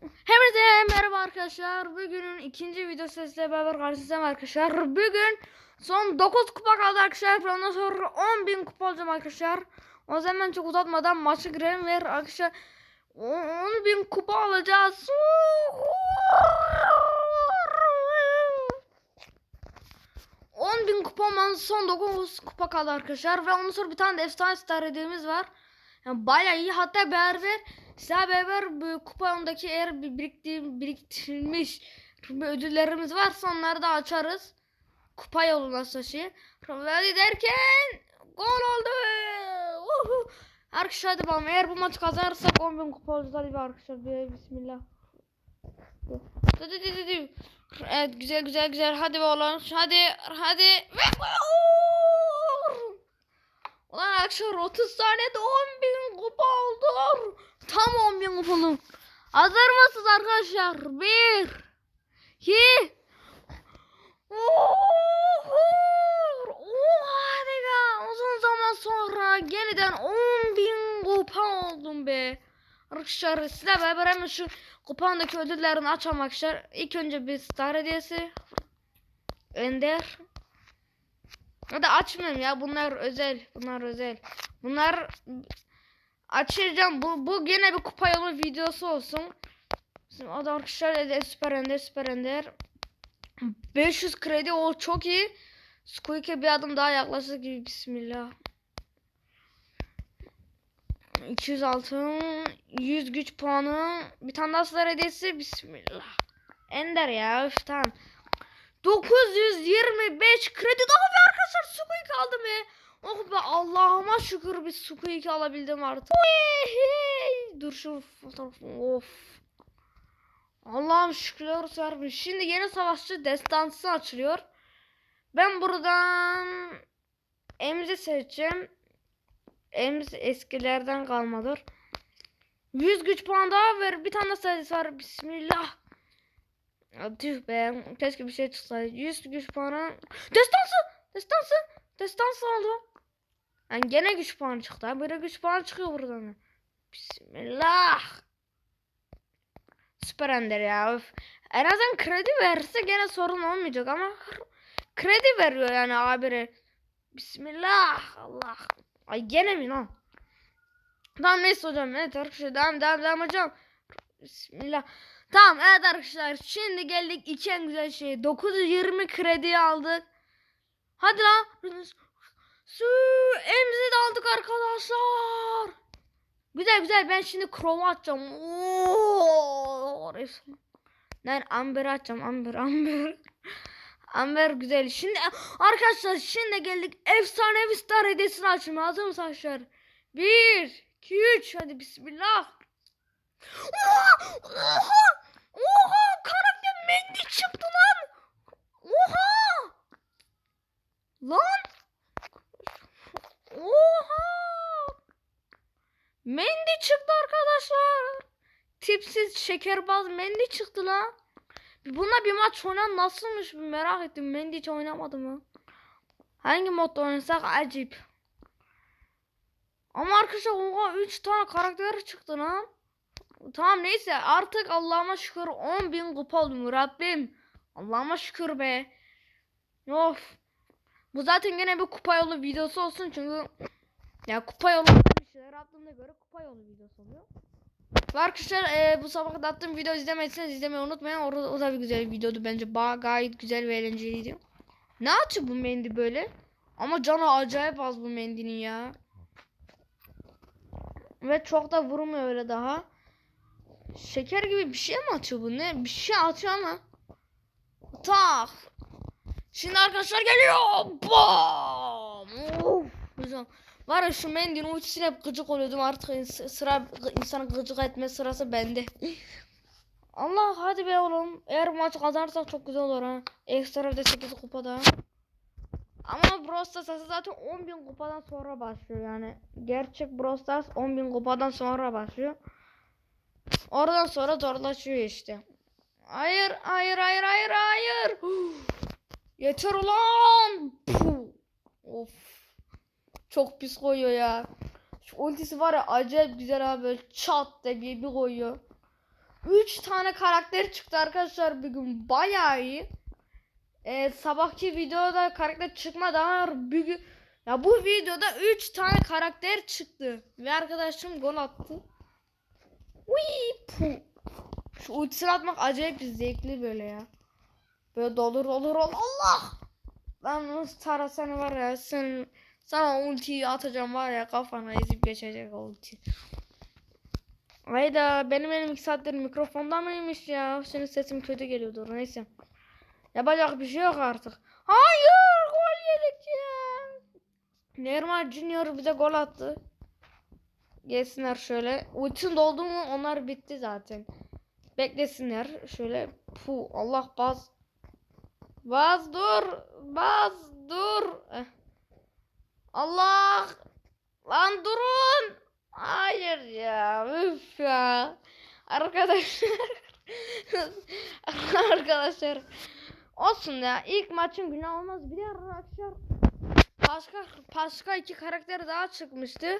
Hepinize merhaba arkadaşlar. Bugünün ikinci video sesiyle beraber karşınızdayım arkadaşlar. Bugün son 9 kupa kaldı arkadaşlar. Ondan sonra 10.000 kupa olacağım arkadaşlar. O zaman çok uzatmadan maçı girelim ve arkadaşlar 10.000 kupa alacağız. Bin kupa son 9 kupa kaldı arkadaşlar ve ondan sonra bir tane de efsane star var. Yani bayağı iyi hatta beraber Sizlerle beraber bu kupa ondaki eğer bir birikti, biriktirilmiş ödüllerimiz varsa onları da açarız. Kupa yoluna taşı. Ve derken gol oldu. Uhu. Arkadaşlar hadi bakalım eğer bu maçı kazanırsak 10.000 kupa olacağız hadi arkadaşlar bismillah. Evet güzel güzel güzel hadi bakalım hadi hadi. Ve Ulan arkadaşlar 30 saniyede 10.000 kupa oldu. Tam 10.000 kupalım. Hazır mısınız arkadaşlar? 1 2 Oha ya uzun zaman sonra yeniden 10.000 kupa oldum be. Arkadaşlar sizle beraber hemen şu kupandaki ödüllerini açalım arkadaşlar. İlk önce bir star hediyesi. Ender. Hadi açmıyorum ya bunlar özel. Bunlar özel. Bunlar açacağım. Bu, bu gene bir kupa yolu videosu olsun. Şimdi da arkadaşlar de süper ender süper ender. 500 kredi o çok iyi. Squeak'e bir adım daha yaklaştık gibi bismillah. 200 altın, 100 güç puanı, bir tane daha sıra hediyesi bismillah. Ender ya öf tamam. 925 kredi daha bir arkadaşlar Squeak aldım be. Oh be Allah'ıma şükür bir Squeak alabildim artık. Dur şu fotoğrafı of. Allah'ım şükürler olsun. Şimdi yeni savaşçı destansı açılıyor. Ben buradan Emzi seçeceğim. Emz eskilerden kalmadır. 100 güç puan daha ver. Bir tane sayısı var. Bismillah. Tüh be. Keşke bir şey çıksaydı. 100 güç puanı. Destansı. Destansı. Destansı oldu. Yani gene güç puanı çıktı. Böyle güç puanı çıkıyor buradan. Bismillah. Süper Ender ya. Öf. En azından kredi verirse gene sorun olmayacak ama kredi veriyor yani abire. Bismillah. Allah. Ay gene mi lan? Tamam neyse hocam. Evet arkadaşlar devam devam devam hocam. Bismillah. Tamam evet arkadaşlar şimdi geldik iki en güzel şey 920 kredi aldık. Hadi lan. Su emzi de aldık arkadaşlar. Güzel güzel ben şimdi Crow'u atacağım. Oo, resmen. Ben Amber atacağım Amber Amber. Amber güzel. Şimdi arkadaşlar şimdi geldik efsanevi star hediyesini açmaya. Hazır mısın arkadaşlar? 1 2 3 hadi bismillah. Oha! Oha! Oha! Karakter Mendy çıktı lan. Oha! Lan! Oha! Çıktı arkadaşlar. Tipsiz şekerbaz Mendy çıktı lan. Buna bir maç oynan nasılmış bir merak ettim. Mendy hiç oynamadı mı? Hangi modda oynasak acip. Ama arkadaşlar oha 3 tane karakter çıktı lan. Tamam neyse artık Allah'ıma şükür 10.000 kupa oldum Rabbim. Allah'ıma şükür be. Of. Bu zaten gene bir kupa yolu videosu olsun çünkü ya kupa bir şeyler yaptığımda göre kupa yolu videosu oluyor. Arkadaşlar e, bu sabah attığım video izlemediyseniz izlemeyi unutmayın. Orada o da bir güzel bir videodu bence. Ba gayet güzel ve eğlenceliydi. Ne atıyor bu mendi böyle? Ama canı acayip az bu mendinin ya. Ve çok da vurmuyor öyle daha. Şeker gibi bir şey mi atıyor bu ne? Bir şey atıyor ama. Tak. Şimdi arkadaşlar geliyor. Bam. Of. Güzel. Var ya şu mendilin ultisine hep gıcık oluyordum artık sıra insanı gıcık etme sırası bende. Allah hadi be oğlum. Eğer maçı kazanırsak çok güzel olur ha. Ekstra de 8 kupada. Ama Brawl Stars zaten 10.000 kupadan sonra başlıyor yani. Gerçek Brawl Stars 10.000 kupadan sonra başlıyor. Oradan sonra zorlaşıyor işte. Hayır, hayır, hayır, hayır, hayır. Yeter ulan. Of. Çok pis koyuyor ya. Şu ultisi var ya acayip güzel abi böyle çat diye bir, koyuyor. 3 tane karakter çıktı arkadaşlar bugün bayağı iyi. Ee, sabahki videoda karakter çıkmadı ama bugün ya bu videoda 3 tane karakter çıktı ve arkadaşım gol attı. Uy. Şu ultisini atmak acayip zevkli böyle ya. Böyle dolur olur ol Allah. Lan nasıl Tara seni var ya sen sana ultiyi atacağım var ya kafana ezip geçecek ulti. Hayda benim elim 2 saattir mikrofonda mıymış ya? Senin sesim kötü geliyordur neyse. Yapacak bir şey yok artık. Hayır gol yedik ya. Neymar Junior bize gol attı. Gelsinler şöyle. Ultin doldu mu onlar bitti zaten. Beklesinler. Şöyle pu Allah baz. Baz dur. Baz dur. Eh. Allah. Lan durun. Hayır ya. Üf ya. Arkadaşlar. Arkadaşlar. Olsun ya. İlk maçın günü olmaz. Bir de arkadaşlar. Başka başka iki karakter daha çıkmıştı.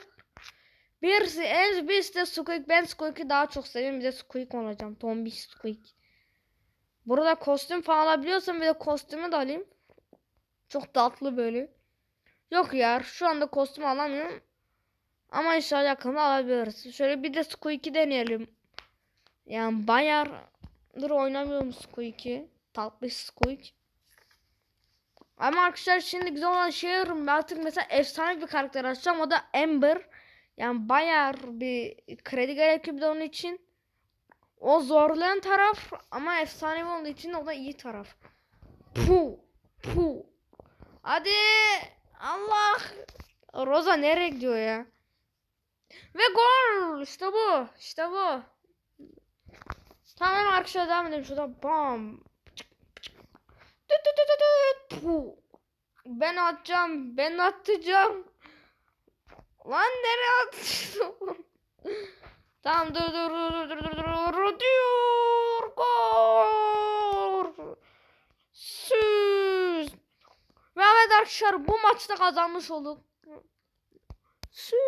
Birisi en birisi de Squeak. Ben Squeak'i daha çok seviyorum. Bir de Squeak olacağım. Tombiş Squeak. Burada kostüm falan alabiliyorsam bir de kostümü de alayım. Çok tatlı böyle. Yok ya şu anda kostüm alamıyorum. Ama inşallah yakında alabiliriz. Şöyle bir de Squeak'i deneyelim. Yani bayağıdır oynamıyorum Squeak'i. Tatlı Squeak. Ama arkadaşlar şimdi güzel olan şey ben artık mesela efsane bir karakter açacağım. O da Ember. Yani bayağı bir kredi gerekiyor bir de onun için. O zorlayan taraf ama efsane olduğu için o da iyi taraf. Pu pu. Hadi Allah. Rosa nereye gidiyor ya? Ve gol. İşte bu. İşte bu. Tamam arkadaşlar devam edelim. Şurada bam. Ben atacağım. Ben atacağım. Lan nereye atıyorsun? tamam dur dur dur dur dur dur dur diyor. Gol. Süz. Ve evet arkadaşlar bu maçta kazanmış. Süz.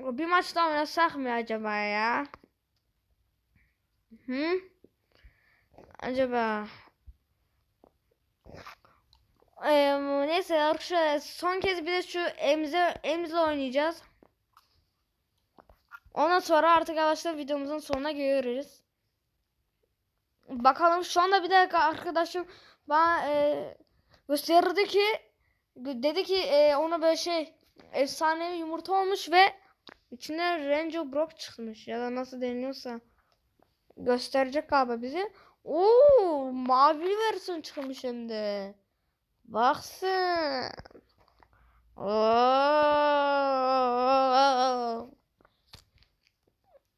Bir maç daha oynasak mı acaba ya? Hı? Acaba ee, neyse arkadaşlar son kez bir de şu emze emzle oynayacağız. Ondan sonra artık arkadaşlar videomuzun sonuna geliyoruz. Bakalım şu anda bir dakika arkadaşım bana e, gösterdi ki dedi ki e, ona böyle şey efsanevi yumurta olmuş ve içinde Ranger Brock çıkmış ya da nasıl deniyorsa gösterecek galiba bize. Oo mavi versiyon çıkmış hem de. Baksın. Oo.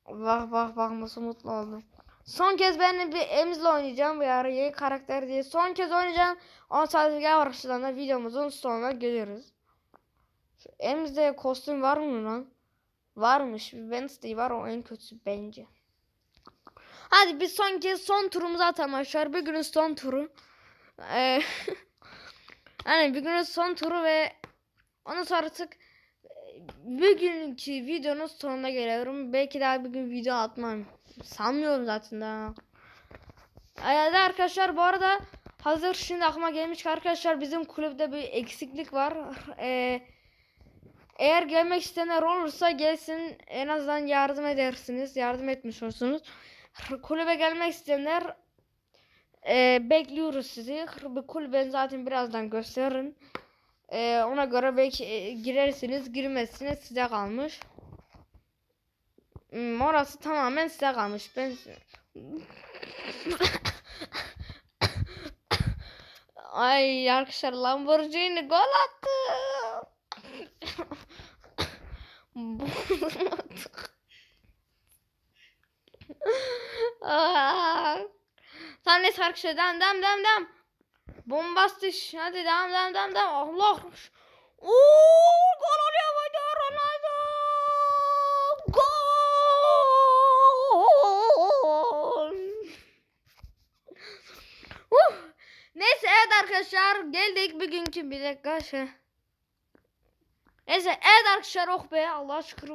Bak bak bak nasıl mutlu oldum. Son kez ben bir Emz'le oynayacağım. Bir ara yeni karakter diye. Son kez oynayacağım. 10 saat gel başladan da videomuzun sonuna geliyoruz. Şu Emz'de kostüm var mı lan? Varmış. Wednesday var o en kötüsü bence. Hadi bir son kez son turumuzu atalım arkadaşlar. Bir günün son turu. Ee, hani bir günün son turu ve ondan sonra artık bugünkü videonun sonuna geliyorum. Belki daha bir gün video atmam. Sanmıyorum zaten daha. Evet arkadaşlar bu arada hazır şimdi aklıma gelmiş arkadaşlar bizim kulüpte bir eksiklik var. Ee, eğer gelmek isteyenler olursa gelsin en azından yardım edersiniz. Yardım etmiş olursunuz. Kulübe gelmek isteyenler e, bekliyoruz sizi. Bu kulüben zaten birazdan gösteririm. Ee, ona göre belki e, girersiniz girmezsiniz size kalmış. Hmm, orası tamamen size kalmış. Ben Ay arkadaşlar Lamborghini gol attı. Sen ne arkadaşlar dem dem dem dem. Bombastik. Hadi devam devam devam devam. Allah. Ooo gol oluyor evet arkadaşlar geldik bugünkü bir dakika şey. Neyse evet arkadaşlar oh be Allah şükür.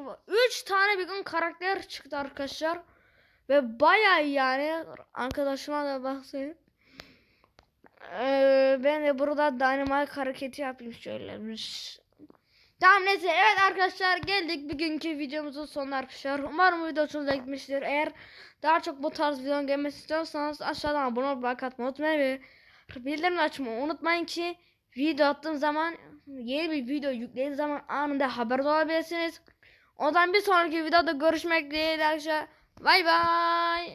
3 tane bir gün karakter çıktı arkadaşlar. Ve iyi yani arkadaşıma da bahsedeyim. Ee, ben de burada dynamite hareketi yapayım şöyle. Tamam neyse evet arkadaşlar geldik bugünkü videomuzun sonuna arkadaşlar. Umarım video hoşunuza gitmiştir. Eğer daha çok bu tarz videonun gelmesi istiyorsanız aşağıdan abone olup like atmayı unutmayın bildirim açmayı unutmayın ki video attığım zaman yeni bir video yüklediğim zaman anında haberdar olabilirsiniz. O zaman bir sonraki videoda görüşmek dileğiyle arkadaşlar. Bay bay.